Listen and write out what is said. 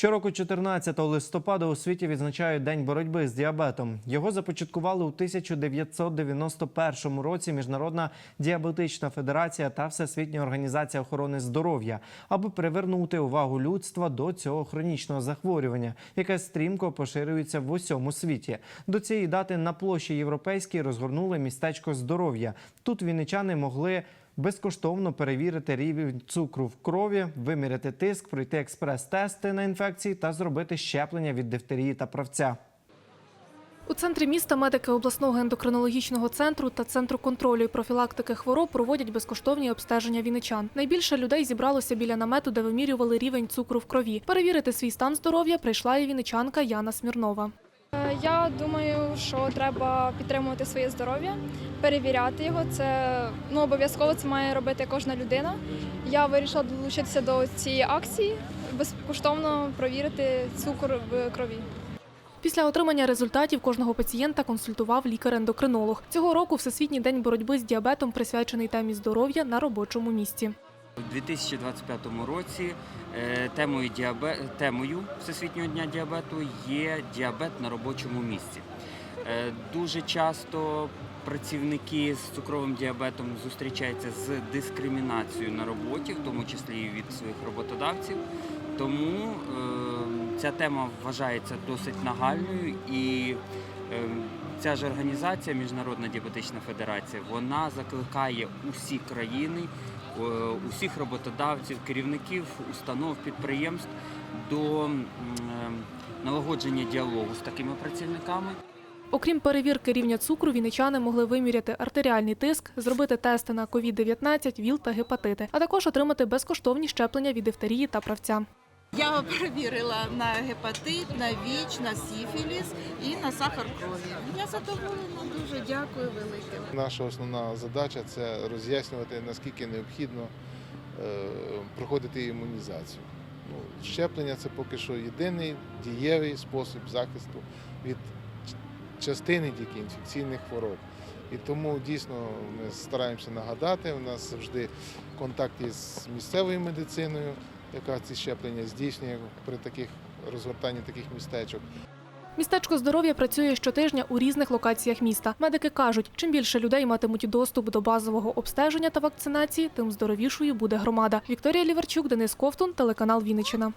Щороку 14 листопада у світі відзначають День боротьби з діабетом. Його започаткували у 1991 році Міжнародна діабетична федерація та Всесвітня організація охорони здоров'я, аби привернути увагу людства до цього хронічного захворювання, яке стрімко поширюється в усьому світі. До цієї дати на площі Європейській розгорнули містечко здоров'я. Тут вінничани могли безкоштовно перевірити рівень цукру в крові, виміряти тиск, пройти експрес-тести на інфекції та зробити щеплення від дифтерії та правця. У центрі міста медики обласного ендокринологічного центру та центру контролю і профілактики хвороб проводять безкоштовні обстеження віничан. Найбільше людей зібралося біля намету, де вимірювали рівень цукру в крові. Перевірити свій стан здоров'я прийшла і віничанка Яна Смірнова. Я думаю, що треба підтримувати своє здоров'я, перевіряти його. Це ну обов'язково це має робити кожна людина. Я вирішила долучитися до цієї акції, безкоштовно провірити цукор в крові. Після отримання результатів кожного пацієнта консультував лікар-ендокринолог. Цього року Всесвітній день боротьби з діабетом присвячений темі здоров'я на робочому місці. У 2025 році е, темою, діабе... темою Всесвітнього дня діабету є діабет на робочому місці. Е, Дуже часто працівники з цукровим діабетом зустрічаються з дискримінацією на роботі, в тому числі і від своїх роботодавців. Тому е, ця тема вважається досить нагальною і е, ця ж організація, Міжнародна діабетична федерація, вона закликає усі країни е, усіх роботодавців, керівників установ, підприємств до е, налагодження діалогу з такими працівниками. Окрім перевірки рівня цукру, вінничани могли виміряти артеріальний тиск, зробити тести на COVID-19, ВІЛ та гепатити, а також отримати безкоштовні щеплення від дифтерії та правця. Я перевірила на гепатит, на ВІЧ, на сіфіліс і на сахар крові. Я задоволена, дуже дякую велике. Наша основна задача це роз'яснювати, наскільки необхідно е, проходити імунізацію. Ну, щеплення це поки що єдиний дієвий спосіб захисту від частини тільки інфекційних хвороб. І тому дійсно ми стараємося нагадати. У нас завжди контакт із місцевою медициною, яка ці щеплення здійснює при таких розгортанні таких містечок. Містечко здоров'я працює щотижня у різних локаціях міста. Медики кажуть, чим більше людей матимуть доступ до базового обстеження та вакцинації, тим здоровішою буде громада. Вікторія Ліверчук, Денис Ковтун, телеканал Вінниччина.